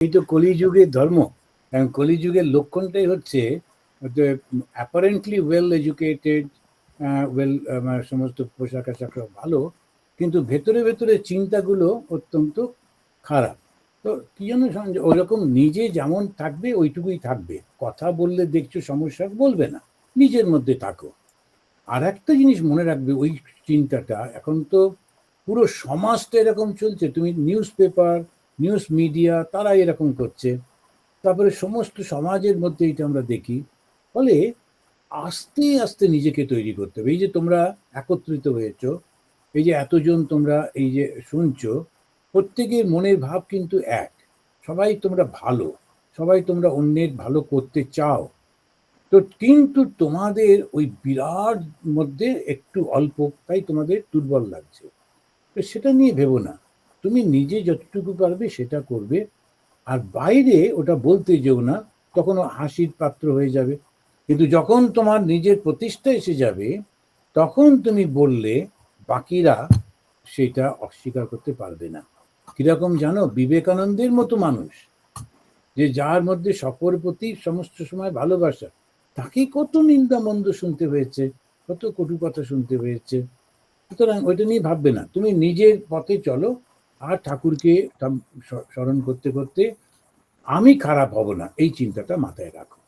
এই তো কলিযুগের ধর্ম। কারণ কলিযুগের লক্ষণটাই হচ্ছে অ্যাপারেন্টলি ওয়েল এডুকেটেড ওয়েল সমস্ত পোশাক আশাক ভালো কিন্তু ভেতরে ভেতরে চিন্তাগুলো অত্যন্ত খারাপ। তো কি সঞ্জয়, ওরকম নিজে যেমন থাকবে ওইটুকুই থাকবে। কথা বললে দেখছ সমস্যা বলবে না। নিজের মধ্যে থাকো। আর একটা জিনিস মনে রাখবে ওই চিন্তাটা এখন তো পুরো সমাজটা এরকম চলছে। তুমি নিউজ পেপার নিউজ মিডিয়া তারা এরকম করছে। তারপরে সমস্ত সমাজের মধ্যে এটা আমরা দেখি। ফলে আস্তে আস্তে নিজেকে তৈরি করতে হবে। এই যে তোমরা একত্রিত হয়েছ, এই যে এতজন তোমরা এই যে শুনছো, প্রত্যেকের মনের ভাব কিন্তু এক। সবাই তোমরা ভালো, সবাই তোমরা অন্যের ভালো করতে চাও। তো কিন্তু তোমাদের ওই বিরাট মধ্যে একটু অল্প, তাই তোমাদের দুর্বল লাগছে। তো সেটা নিয়ে ভেবো না। তুমি নিজে যতটুকু পারবে সেটা করবে। আর বাইরে ওটা বলতে যেও না তখন ও হাসির পাত্র হয়ে যাবে। কিন্তু যখন তোমার নিজের প্রতিষ্ঠা এসে যাবে, তখন তুমি বললে, বাকিরা সেটা অস্বীকার করতে পারবে না। কীরকম জানো? বিবেকানন্দের মতো মানুষ, যে যার মধ্যে সকল প্রতি সমস্ত সময় ভালোবাসা তাকে কত নিন্দা মন্দ শুনতে হয়েছে, কত কটু কথা শুনতে হয়েছে। সুতরাং ওইটা নিয়ে ভাববে না। তুমি নিজের পথে চলো আর ঠাকুরকে স্মরণ করতে করতে আমি খারাপ হব না এই চিন্তাটা মাথায় রাখো।